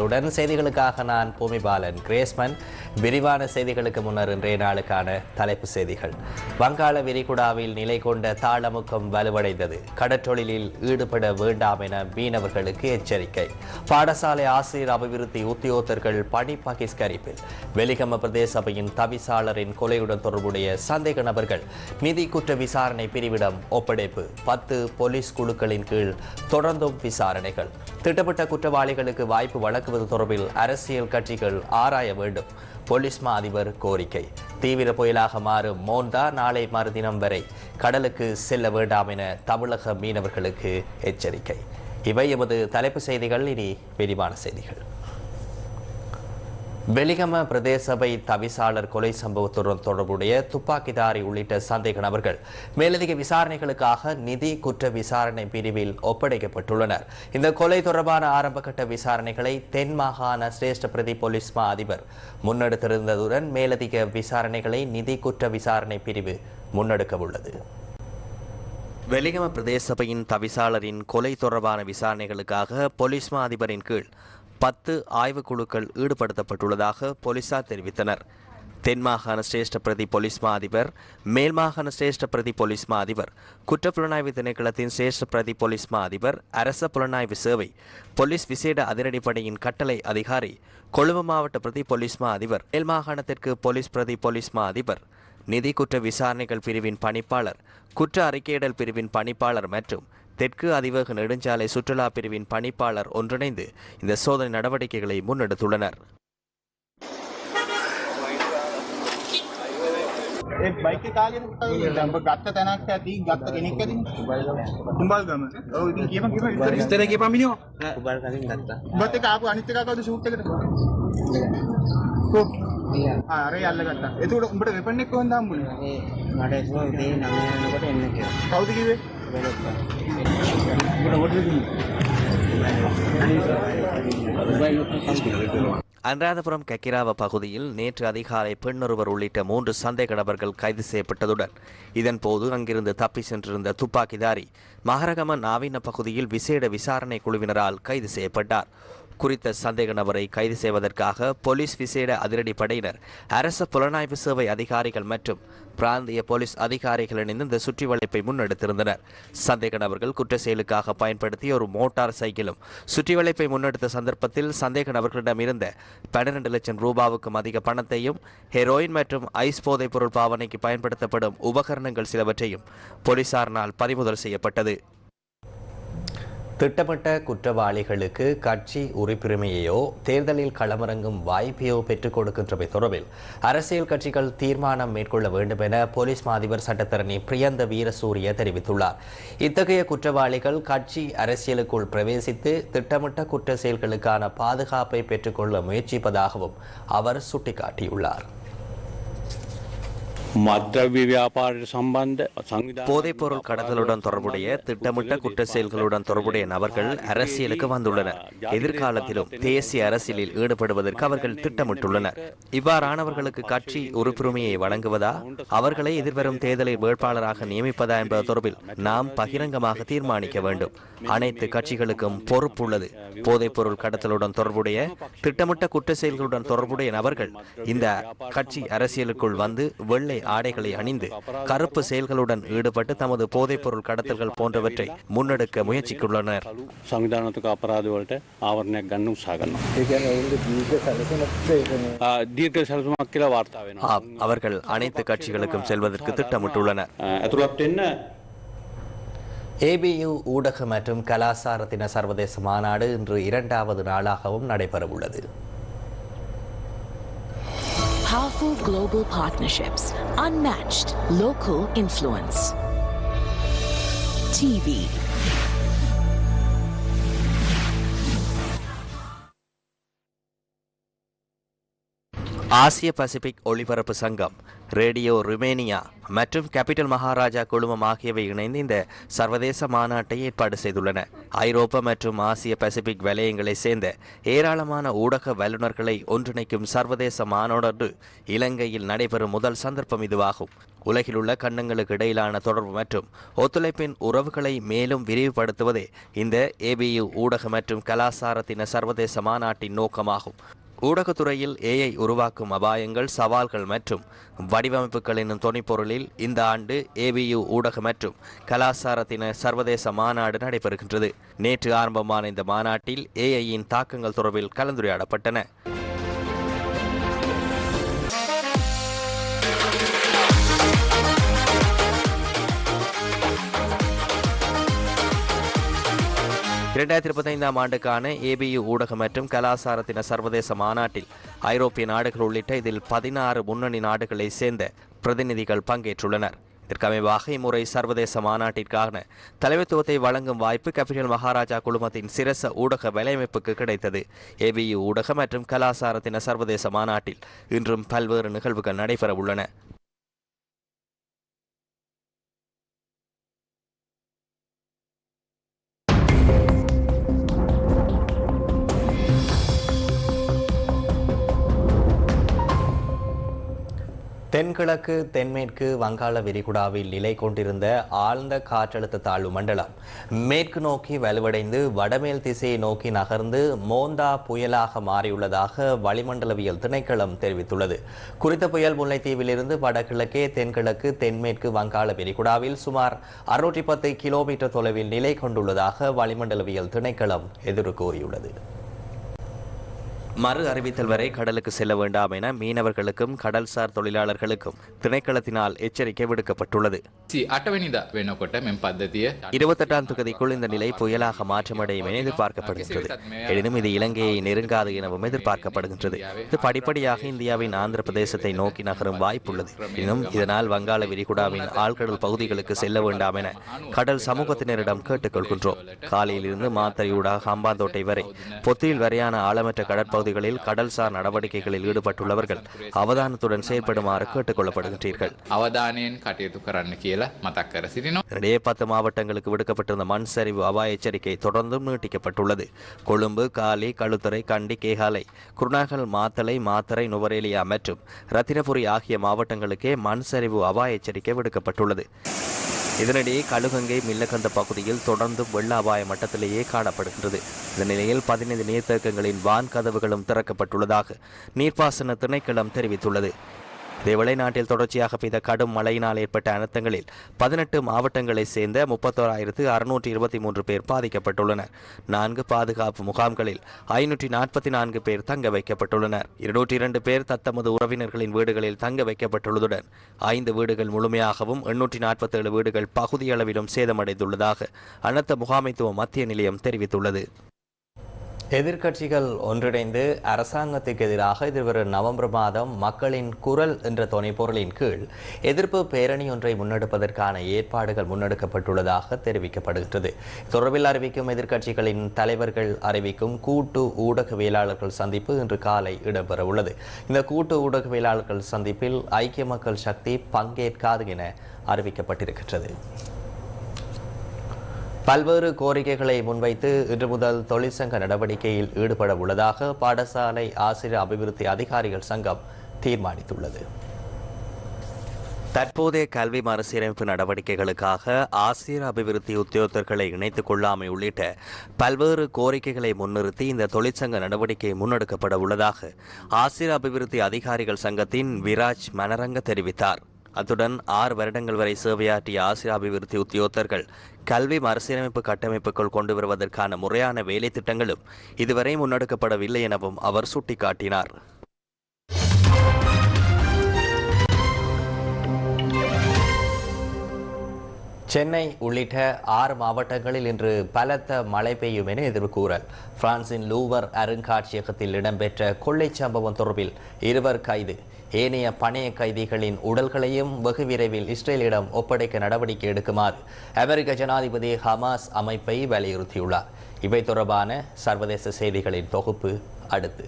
உடன் செய்திகளுக்காக நான் பூமிபாலன் கிரேஸ்மன். விரிவான செய்திகளுக்கு முன்னர் இன்றைய நாளுக்கான தலைப்பு செய்திகள். வங்காள விரிகுடாவில் நிலை கொண்ட தாளமுக்கம் வலுவடைந்தது. கடற்றொழிலில் ஈடுபட வேண்டாம் என மீனவர்களுக்கு எச்சரிக்கை. பாடசாலை ஆசிரியர் அபிவிருத்தி உத்தியோகத்தர்கள் பணி பகிஷ்கரிப்பில். வெலிகம பிரதேச சபையின் தவிசாளரின் கொலையுடன் தொடர்புடைய சந்தேக நபர்கள் நிதி குற்ற விசாரணை பிரிவிடம் ஒப்படைப்பு. பத்து போலீஸ் குழுக்களின் கீழ் தொடர்ந்தும் விசாரணைகள். திட்டமிட்ட குற்றவாளிகளுக்கு வாய்ப்பு வழங்குவது தொடர்பில் அரசியல் கட்சிகள் ஆராய வேண்டும். போலீஸ் மா அதிபர் கோரிக்கை. தீவிர புயலாக மாறும் மோந்தா நாளை மறுதினம் வரை கடலுக்கு செல்ல வேண்டாம் என தமிழக மீனவர்களுக்கு எச்சரிக்கை. இவை எமது தலைப்பு செய்திகள். இனி விரிவான செய்திகள். வெலிகம பிரதேசபை தவிசாளர் கொலை சம்பவத்துடன் தொடர்புடைய துப்பாக்கிதாரி உள்ளிட்ட சந்தேக நபர்கள் மேலதிக விசாரணைகளுக்காக நிதி குற்ற விசாரணை பிரிவில் ஒப்படைக்கப்பட்டுள்ளனர். இந்த கொலை தொடர்பான ஆரம்பகட்ட விசாரணைகளை தென் மாகாண சிரேஷ்ட பிரதி போலீஸ் மா அதிபர் முன்னெடுத்திருந்ததுடன் மேலதிக விசாரணைகளை நிதி குற்ற விசாரணை பிரிவு முன்னெடுக்கவுள்ளது. வெளிகம வெலிகம பிரதேச சபையின் தவிசாளரின் கொலை தொடர்பான விசாரணைகளுக்காக போலீஸ் மா அதிபரின் கீழ் பத்து ஆய்வுக்குழுக்கள் ஈடுபடுத்தப்பட்டுள்ளதாக போலீசார் தெரிவித்தனர். தென் மாகாண சிரேஷ்ட பிரதி போலீஸ் மா அதிபர் மேல் மாகாண சிரேஷ்ட பிரதி போலீஸ் மா அதிபர் குற்ற புலனாய்வு திணைக்களத்தின் சிரேஷ்ட பிரதி போலீஸ் மா அதிபர் அரச புலனாய்வு சேவை போலீஸ் விசேட அதிரடிப்படையின் கட்டளை அதிகாரி கொழும்பு மாவட்ட பிரதி போலீஸ் மா அதிபர் மேல்மாகாணத்திற்கு போலீஸ் பிரதி போலீஸ் மா அதிபர் நிதி குற்ற விசாரணைகள் பிரிவின் பணிப்பாளர் குற்ற அறிக்கையிடல் பிரிவின் பணிப்பாளர் மற்றும் தெற்கு அதிவேக நெடுஞ்சாலை சுற்றுலா பிரிவின் பணிப்பாளர் ஒன்றிணைந்து இந்த சோதனை நடவடிக்கைகளை முன்னெடுத்துள்ளனர் ඒ බයික කාගෙන දැම්ප ගත්ත තැනක් ඇති ගත්ත කෙනෙක් ඇති තුම්බල් ගම ඔව් ඉතින් කියපන් කියපන් විස්තර විස්තර කියපන් මිනිහෝ කුබල් කලින් ගත්තා. උඹත් එක්ක ආපු අනිත් එකා කවුද ෂූට් එකට කො ආ අර යල්ල ගත්තා එතකොට උඹට වෙපන් එක කොහෙන්ද හම්බුනේ ඒ මට එක්කෝ උදේ 9 වෙනකොට එන්න කියලා. කවුද කිව්වේ උඹට හොටල් அனுராதபுரம் கக்கிராவ பகுதியில் நேற்று அதிகாலை பெண்ணொருவர் உள்ளிட்ட மூன்று சந்தேக நபர்கள் கைது செய்யப்பட்டதுடன் இதன்போது அங்கிருந்து தப்பி சென்றிருந்த துப்பாக்கிதாரி மகரகம நாவின பகுதியில் விசேட விசாரணை குழுவினரால் கைது செய்யப்பட்டார். குறித்த சந்தேக நபரை கைது செய்வதற்காக போலீஸ் விசேட அதிரடி படையினர் அரச புலனாய்வு சேவை அதிகாரிகள் மற்றும் பிராந்திய போலீஸ் அதிகாரிகள் இணைந்து இந்த சுற்றி வளைப்பை முன்னெடுத்திருந்தனர். சந்தேக நபர்கள் குற்ற செயலுக்காக பயன்படுத்திய ஒரு மோட்டார் சைக்கிளும் சுற்றி வளைப்பை முன்னெடுத்த சந்தர்ப்பத்தில் சந்தேக நபர்களிடம் இருந்த பன்னிரண்டு லட்சம் ரூபாவுக்கும் அதிக பணத்தையும் ஹெரோயின் மற்றும் ஐஸ் போதைப் பொருள் பாவனைக்கு பயன்படுத்தப்படும் உபகரணங்கள் சிலவற்றையும் போலீசாரினால் பறிமுதல் செய்யப்பட்டது. திட்டமிட்ட குற்றவாளிகளுக்கு கட்சி உறுப்புரிமையையோ தேர்தலில் களமிறங்கும் வாய்ப்பையோ பெற்றுக் கொடுக்கின்றமை தொடர்பில் அரசியல் கட்சிகள் தீர்மானம் மேற்கொள்ள வேண்டும் என போலீஸ் மாதிபர் சட்டத்தரணி பிரியந்த வீரசூரிய தெரிவித்துள்ளார். இத்தகைய குற்றவாளிகள் கட்சி அரசியலுக்குள் பிரவேசித்து திட்டமிட்ட குற்ற செயல்களுக்கான பாதுகாப்பை பெற்றுக்கொள்ள முயற்சிப்பதாகவும் அவர் சுட்டிக்காட்டியுள்ளார். போதைப் பொருள் கடத்தலுடன் தொடர்புடைய திட்டமிட்ட குற்ற செயல்களுடன் தொடர்புடைய நபர்கள் அரசியலுக்கு வந்துள்ளனர். எதிர்காலத்திலும் தேசிய அரசியலில் ஈடுபடுவதற்கு அவர்கள் திட்டமிட்டுள்ளனர். இவ்வாறானவர்களுக்கு கட்சி உறுப்புரிமையை வழங்குவதா? அவர்களை எதிர்வரும் தேர்தலை வேட்பாளராக நியமிப்பதா என்பது தொடர்பில் நாம் பகிரங்கமாக தீர்மானிக்க வேண்டும். அனைத்து கட்சிகளுக்கும் பொறுப்புள்ளது. போதைப் பொருள் கடத்தலுடன் தொடர்புடைய திட்டமிட்ட குற்ற செயல்களுடன் தொடர்புடைய நபர்கள் இந்த கட்சி அரசியலுக்குள் வந்து வெள்ளை ஆடைகளை அணிந்து கருப்பு செயல்களுடன் ஈடுபட்டு தமது போதைப்பொருள் கடத்தல்கள் போன்றவற்றை முன்னெடுக்க முயற்சிக்குள்ளனர் சங்விதானத்துக்கு அபராதிகள்ட்ட அவர்கள் அனைத்து கட்சிகளுக்கும் செல்வதற்கு திட்டமிட்டுள்ளனர். ஏபியு ஊடக மற்றும் கலாசாரத்தின சர்வதேச மாநாடு இன்று இரண்டாவது நாளாகவும் நடைபெறவுள்ளது. Powerful global partnerships, unmatched local influence. TV, ஆசிய பசிபிக் ஒளிபரப்பு சங்கம் ரேடியோ ருமேனியா மற்றும் கேபிட்டல் மகாராஜா குழுமம் ஆகியவை இணைந்து இந்த சர்வதேச மாநாட்டை ஏற்பாடு செய்துள்ளன. ஐரோப்பா மற்றும் ஆசிய பசிபிக் வலயங்களைச் சேர்ந்த ஏராளமான ஊடக வல்லுநர்களை ஒன்றிணைக்கும் சர்வதேச மாநாடு இலங்கையில் நடைபெறும் முதல் சந்தர்ப்பம் இதுவாகும். உலகில் உள்ள இடையிலான தொடர்பு மற்றும் ஒத்துழைப்பின் உறவுகளை மேலும் விரிவுபடுத்துவதே இந்த ஏபியு ஊடக மற்றும் கலாசாரத்தின சர்வதேச மாநாட்டின் நோக்கமாகும். ஊடகத்துறையில் ஏஐ உருவாக்கும் அபாயங்கள் சவால்கள் மற்றும் வடிவமைப்புகள் என்னும் துணைப்பொருளில் இந்த ஆண்டு ஏபியு ஊடக மற்றும் கலாசாரத்தின சர்வதேச மாநாடு நடைபெறுகின்றது. நேற்று ஆரம்பமான இந்த மாநாட்டில் ஏஐயின் தாக்கங்கள் தொடர்பில் கலந்துரையாடப்பட்டன. இரண்டாயிரத்தி இருபத்தைந்தாம் ஆண்டுக்கான ஏபியு ஊடக மற்றும் கலாசாரத்தின சர்வதேச மாநாட்டில் ஐரோப்பிய நாடுகள் உள்ளிட்ட இதில் பதினாறு முன்னணி நாடுகளைச் சேர்ந்த பிரதிநிதிகள் பங்கேற்றுள்ளனர். இதற்கமைவாக இம்முறை சர்வதேச மாநாட்டிற்கான தலைமைத்துவத்தை வழங்கும் வாய்ப்பு கேபிட்டல் மகாராஜா குழுமத்தின் சிரச ஊடக வலையமைப்புக்கு கிடைத்தது. ஏபியு ஊடக மற்றும் கலாசாரத்தின சர்வதேச மாநாட்டில் இன்றும் பல்வேறு நிகழ்வுகள் நடைபெற உள்ளன தென்கிழக்கு தென்மேற்கு வங்காள விரிகுடாவில் நிலை கொண்டிருந்த ஆழ்ந்த காற்றழுத்த தாழ்வு மண்டலம் மேற்கு நோக்கி வலுவடைந்து வடமேல் திசையை நோக்கி நகர்ந்து மோந்தா புயலாக மாறியுள்ளதாக வளிமண்டலவியல் திணைக்களம் தெரிவித்துள்ளது. குறித்த புயல் முல்லைத்தீவிலிருந்து வடகிழக்கே தென்கிழக்கு தென்மேற்கு வங்காள விரிகுடாவில் சுமார் அறுநூற்றி பத்து கிலோமீட்டர் தொலைவில் நிலை கொண்டுள்ளதாக வளிமண்டலவியல் திணைக்களம் எதிர்கூறியுள்ளது. மறு அறிவித்தல் வரை கடலுக்கு செல்ல வேண்டாம் என மீனவர்களுக்கும் கடல்சார் தொழிலாளர்களுக்கும் திணைக்களத்தினால் எச்சரிக்கை விடுக்கப்பட்டுள்ளது. இருபத்தெட்டாம் தொகுதிக்குள் இந்த நிலை புயலாக மாற்றமடையும் என எதிர்பார்க்கப்படுகின்றது. எனினும் இது இலங்கையை நெருங்காது எனவும் எதிர்பார்க்கப்படுகின்றது. இது படிப்படியாக இந்தியாவின் ஆந்திர பிரதேசத்தை நோக்கி நகரும் வாய்ப்புள்ளது. எனினும் இதனால் வங்காள விரிகுடாவின் ஆழ்கடல் பகுதிகளுக்கு செல்ல வேண்டாம் என கடல் சமூகத்தினரிடம் கேட்டுக்கொள்கின்றோம். காலையிலிருந்து மாத்தரையூடாக ஹம்பாந்தோட்டை வரை பொத்தியில் வரையான ஆழமற்ற கடற்பகுதி பகுதிகளில் கடல்சார் நடவடிக்கைகளில் ஈடுபட்டுள்ளவர்கள் அவதானத்துடன் செயற்படுமாறு கேட்டுக் கொள்ளப்படுகின்றீர்கள் அவதானேன் பத்து மாவட்டங்களுக்கு விடுக்கப்பட்டிருந்த மண் சரிவு அபாய எச்சரிக்கை தொடர்ந்தும் நீட்டிக்கப்பட்டுள்ளது. கொழும்பு காலி கழுத்துறை கண்டி கேகாலை குருணாகல் மாத்தலை மாத்தரை நுவரேலியா மற்றும் ரத்தினபுரி ஆகிய மாவட்டங்களுக்கே மண் சரிவு அபாய எச்சரிக்கை விடுக்கப்பட்டுள்ளது. இதனிடையே கழுகங்கை மில்லக்கந்த பகுதியில் தொடர்ந்து வெள்ள அபாய மட்டத்திலேயே காணப்படுகின்றது. இந்த நிலையில் பதினைந்து நீர்த்தேக்கங்களின் வான் கதவுகளும் திறக்கப்பட்டுள்ளதாக நீர்ப்பாசன திணைக்களம் தெரிவித்துள்ளது. இதேவேளை நாட்டில் தொடர்ச்சியாக பெய்த கடும் மழையினால் ஏற்பட்ட அனர்த்தங்களில் பதினெட்டு மாவட்டங்களைச் சேர்ந்த முப்பத்தோராயிரத்து அறுநூற்றி இருபத்தி மூன்று பேர் பாதிக்கப்பட்டுள்ளனர். நான்கு பாதுகாப்பு முகாம்களில் ஐநூற்றி நாற்பத்தி நான்கு பேர் தங்க வைக்கப்பட்டுள்ளனர். இருநூற்றி இரண்டு பேர் தத்தமது உறவினர்களின் வீடுகளில் தங்க வைக்கப்பட்டுள்ளதுடன் ஐந்து வீடுகள் முழுமையாகவும் எண்ணூற்றி நாற்பத்தேழு வீடுகள் பகுதியளவிலும் சேதமடைந்துள்ளதாக அனர்த்த முகாமைத்துவ மத்திய நிலையம் தெரிவித்துள்ளது. எதிர்க்கட்சிகள் ஒன்றிணைந்து அரசாங்கத்துக்கு எதிராக எதிர்வரும் நவம்பர் மாதம் மக்களின் குரல் என்ற துணைப்பொருளின் கீழ் எதிர்ப்பு பேரணி ஒன்றை முன்னெடுப்பதற்கான ஏற்பாடுகள் முன்னெடுக்கப்பட்டுள்ளதாக தெரிவிக்கப்படுகின்றது. தொடர்பில் அறிவிக்கும் எதிர்க்கட்சிகளின் தலைவர்கள் அறிவிக்கும் கூட்டு ஊடகவியலாளர்கள் சந்திப்பு இன்று காலை இடம்பெறவுள்ளது. இந்த கூட்டு ஊடகவியலாளர்கள் சந்திப்பில் ஐக்கிய மக்கள் சக்தி பங்கேற்காது என அறிவிக்கப்பட்டிருக்கின்றது. பல்வேறு கோரிக்கைகளை முன்வைத்து இன்று முதல் தொழிற்சங்க நடவடிக்கையில் ஈடுபட உள்ளதாக பாடசாலை ஆசிரியர் அபிவிருத்தி அதிகாரிகள் சங்கம் தீர்மானித்துள்ளது. தற்போதைய கல்வி மறுசீரமைப்பு நடவடிக்கைகளுக்காக ஆசிரியர் அபிவிருத்தி உத்தியோகத்தர்களை இணைத்துக் கொள்ளாமை உள்ளிட்ட பல்வேறு கோரிக்கைகளை முன்னிறுத்தி இந்த தொழிற்சங்க நடவடிக்கை முன்னெடுக்கப்பட உள்ளதாக ஆசிரியர் அபிவிருத்தி அதிகாரிகள் சங்கத்தின் விராஜ் மனரங்க தெரிவித்தார். அத்துடன் ஆறு வருடங்கள் வரை சேவையாற்றிய ஆசிய அபிவிருத்தி உத்தியோகத்தர்கள் கல்வி மறுசீரமைப்பு கட்டமைப்புக்குள் கொண்டு வருவதற்கான முறையான வேலை திட்டங்களும் இதுவரை முன்னெடுக்கப்படவில்லை எனவும் அவர் சுட்டிக்காட்டினார். சென்னை உள்ளிட்ட ஆறு மாவட்டங்களில் இன்று பலத்த மழை பெய்யும் என எதிர்கூறல். பிரான்சின் லூவர் அருங்காட்சியகத்தில் இடம்பெற்ற கொள்ளை சம்பவம் தொடர்பில் இருவர் கைது. ஏனைய பணைய கைதிகளின் உடல்களையும் வெகு விரைவில் இஸ்ரேலிடம் ஒப்படைக்க நடவடிக்கை எடுக்குமாறு அமெரிக்க ஜனாதிபதி ஹமாஸ் அமைப்பை வலியுறுத்தியுள்ளார். இவை தொடர்பான சர்வதேச செய்திகளின் தொகுப்பு அடுத்து.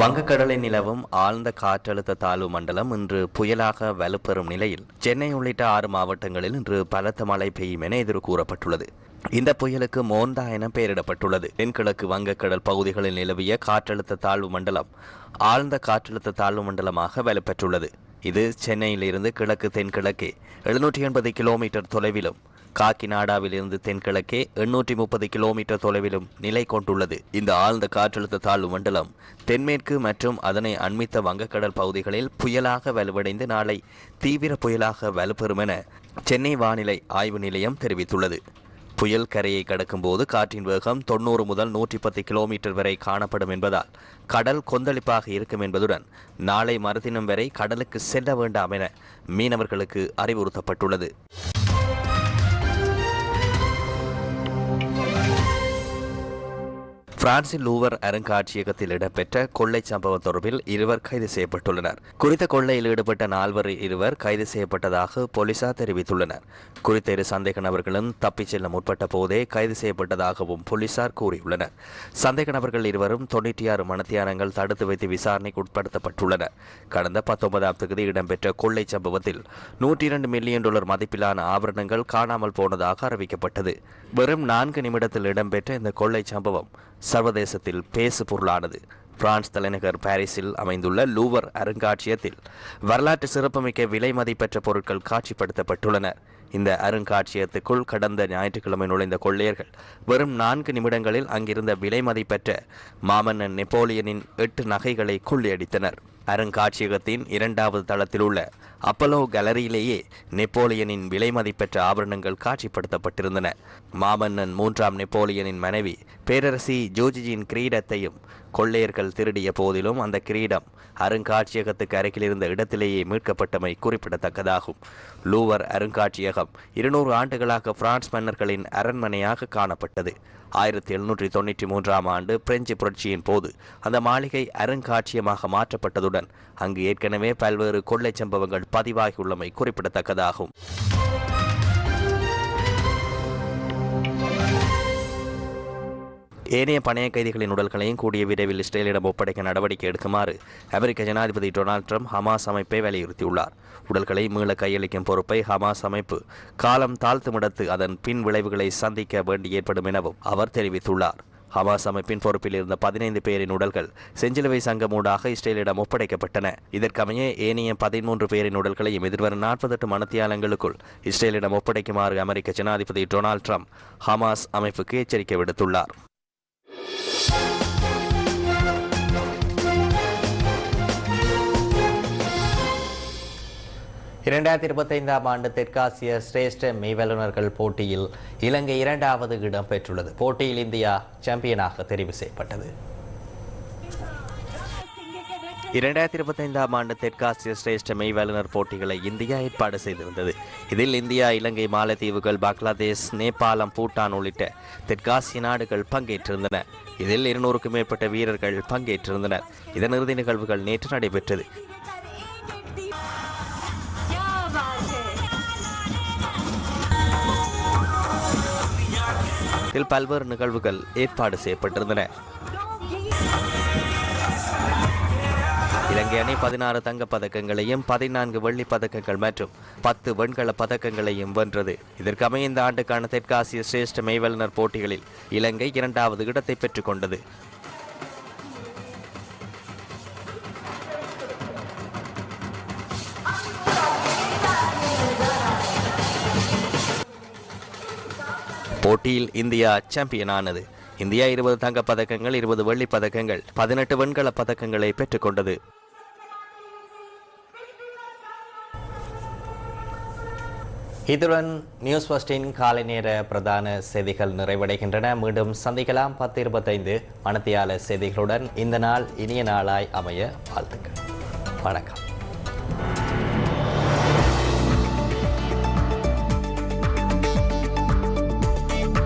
வங்கக்கடலில் நிலவும் ஆழ்ந்த காற்றழுத்த தாழ்வு மண்டலம் இன்று புயலாக வலுப்பெறும் நிலையில் சென்னை உள்ளிட்ட ஆறு மாவட்டங்களில் இன்று பலத்த மழை பெய்யும் என எதிர்கூறப்பட்டுள்ளது. இந்த புயலுக்கு மோந்தா என பெயரிடப்பட்டுள்ளது. தென்கிழக்கு வங்கக்கடல் பகுதிகளில் நிலவிய காற்றழுத்த தாழ்வு மண்டலம் ஆழ்ந்த காற்றழுத்த தாழ்வு மண்டலமாக வலுப்பெற்றுள்ளது. இது சென்னையிலிருந்து கிழக்கு தென்கிழக்கே எழுநூற்றி எண்பது கிலோமீட்டர் தொலைவிலும் காக்கிநாடாவிலிருந்து தென்கிழக்கே எண்ணூற்றி முப்பது கிலோமீட்டர் தொலைவிலும் நிலை கொண்டுள்ளது. இந்த ஆழ்ந்த காற்றழுத்த தாழ்வு மண்டலம் தென்மேற்கு மற்றும் அதனை அண்மித்த வங்கக்கடல் பகுதிகளில் புயலாக வலுவடைந்து நாளை தீவிர புயலாக வலுப்பெறும் என சென்னை வானிலை ஆய்வு நிலையம் தெரிவித்துள்ளது. புயல் கரையை கடக்கும்போது காற்றின் வேகம் தொண்ணூறு முதல் நூற்றி பத்து கிலோமீட்டர் வரை காணப்படும் என்பதால் கடல் கொந்தளிப்பாக இருக்கும் என்பதுடன் நாளை மறுதினம் வரை கடலுக்கு செல்ல வேண்டாம் என மீனவர்களுக்கு அறிவுறுத்தப்பட்டுள்ளது. பிரான்சில் லூவர் அருங்காட்சியகத்தில் இடம்பெற்ற கொள்ளை சம்பவம் தொடர்பில் இருவர் கைது செய்யப்பட்டுள்ளனர். குறித்த கொள்ளையில் ஈடுபட்ட நால்வர் இருவர் கைது செய்யப்பட்டதாக போலீசார் தெரிவித்துள்ளனர். குறித்த இரு சந்தேக நபர்களும் தப்பிச் செல்ல முற்பட்ட போதே கைது செய்யப்பட்டதாகவும் போலீசார் கூறியுள்ளனர். சந்தேக நபர்கள் இருவரும் தொண்ணூற்றி ஆறு மணத்தியானங்கள் தடுத்து வைத்து விசாரணைக்கு உட்படுத்தப்பட்டுள்ளனர். கடந்த பத்தொன்பதாம் தேதி இடம்பெற்ற கொள்ளை சம்பவத்தில் நூற்றி இரண்டு மில்லியன் டாலர் மதிப்பிலான ஆபரணங்கள் காணாமல் போனதாக அறிவிக்கப்பட்டது. வெறும் நான்கு நிமிடத்தில் இடம்பெற்ற இந்த கொள்ளை சம்பவம் சர்வதேசத்தில் பேசு பொருளானது. பிரான்ஸ் தலைநகர் பாரிஸில் அமைந்துள்ள லூவர் அருங்காட்சியகத்தில் வரலாற்று சிறப்புமிக்க விலை மதிப்பெற்ற பொருட்கள் காட்சிப்படுத்தப்பட்டுள்ளன. இந்த அருங்காட்சியகத்துக்குள் கடந்த ஞாயிற்றுக்கிழமை நுழைந்த கொள்ளையர்கள் வெறும் நான்கு நிமிடங்களில் அங்கிருந்த விலை மதிப்பெற்ற மாமன்னன் நெப்போலியனின் எட்டு நகைகளை கொள்ளையடித்தனர். அருங்காட்சியகத்தின் இரண்டாவது தளத்தில் உள்ள அப்பலோ கேலரியிலேயே நெப்போலியனின் விலை மதிப்பெற்ற ஆபரணங்கள் காட்சிப்படுத்தப்பட்டிருந்தன. மாமன்னன் மூன்றாம் நெப்போலியனின் மனைவி பேரரசி ஜோர்ஜியின் கிரீடத்தையும் கொள்ளையர்கள் திருடிய போதிலும் அந்த கிரீடம் அருங்காட்சியகத்துக்கு அருகில் இருந்த இடத்திலேயே மீட்கப்பட்டமை குறிப்பிடத்தக்கதாகும். லூவர் அருங்காட்சியகம் இருநூறு ஆண்டுகளாக பிரான்ஸ் மன்னர்களின் அரண்மனையாக காணப்பட்டது. ஆயிரத்தி எழுநூற்றி தொண்ணூற்றி மூன்றாம் ஆண்டு பிரெஞ்சு புரட்சியின் போது அந்த மாளிகை அருங்காட்சியகமாக மாற்றப்பட்டதுடன் அங்கு ஏற்கனவே பல்வேறு கொள்ளைச் சம்பவங்கள் பதிவாகியுள்ளமை குறிப்பிடத்தக்கதாகும். ஏனைய பணைய கைதிகளின் உடல்களையும் கூடிய விரைவில் இஸ்ரேலிடம் ஒப்படைக்க நடவடிக்கை எடுக்குமாறு அமெரிக்க ஜனாதிபதி டொனால்ட் ட்ரம்ப் ஹமாஸ் அமைப்பை வலியுறுத்தியுள்ளார். உடல்களை மீள கையளிக்கும் பொறுப்பை ஹமாஸ் அமைப்பு காலம் தாழ்த்துமிடத்து அதன் பின் விளைவுகளை சந்திக்க வேண்டி ஏற்படும் எனவும் அவர் தெரிவித்துள்ளார். ஹமாஸ் அமைப்பின் பொறுப்பில் இருந்த பதினைந்து பேரின் உடல்கள் செஞ்சிலுவை சங்கமூடாக இஸ்ரேலிடம் ஒப்படைக்கப்பட்டன. இதற்கமைய ஏனைய பதிமூன்று பேரின் உடல்களையும் எதிர்வரும் நாற்பத்தெட்டு மணத்தியாலங்களுக்குள் இஸ்ரேலிடம் ஒப்படைக்குமாறு அமெரிக்க ஜனாதிபதி டொனால்ட் ட்ரம்ப் ஹமாஸ் அமைப்புக்கு எச்சரிக்கை விடுத்துள்ளார். இரண்டாயிரத்தி இருபத்தைந்தாம் ஆண்டு தெற்காசிய சிரேஷ்ட மெய்வல்லுநர்கள் போட்டியில் இலங்கை இரண்டாவது இடம் பெற்றுள்ளது. போட்டியில் இந்தியா சாம்பியனாக தெரிவு செய்யப்பட்டது. இரண்டாயிரத்தி இருபத்தைந்தாம் ஆண்டு தெற்காசிய சிரேஷ்ட மெய்வல்லுநர் போட்டிகளை இந்தியா ஏற்பாடு செய்திருந்தது. இதில் இந்தியா இலங்கை மாலத்தீவுகள் பங்களாதேஷ் நேபாளம் பூட்டான் உள்ளிட்ட தெற்காசிய நாடுகள் பங்கேற்றிருந்தன. இதில் இருநூறுக்கும் மேற்பட்ட வீரர்கள் பங்கேற்றிருந்தனர். இதன் இறுதி நிகழ்வுகள் நேற்று நடைபெற்றது. இதில் பல்வேறு நிகழ்வுகள் ஏற்பாடு செய்யப்பட்டிருந்தன. இலங்கை அணி பதினாறு தங்கப் பதக்கங்களையும் பதினான்கு வெள்ளிப் பதக்கங்கள் மற்றும் பத்து வெண்கல பதக்கங்களையும் வென்றது. இதற்கமைய இந்த ஆண்டுக்கான தெற்காசிய சிரேஷ்ட மெய்வல்லுநர் போட்டிகளில் இலங்கை இரண்டாவது இடத்தை பெற்றுக் கொண்டது. போட்டியில் இந்தியா சாம்பியனானது. இந்தியா இருபது தங்க பதக்கங்கள் இருபது வெள்ளி பதக்கங்கள் பதினெட்டு வெண்கல பதக்கங்களை பெற்றுக்கொண்டது இதுடன் நியூஸ் ஃபர்ஸ்டின் காலை நேர பிரதான செய்திகள் நிறைவடைகின்றன. மீண்டும் சந்திக்கலாம். பத்து இருபத்தைந்து மணத்தியால செய்திகளுடன் இந்த நாள் இனிய நாளாய் அமைய வாழ்த்துக்கள். வணக்கம்.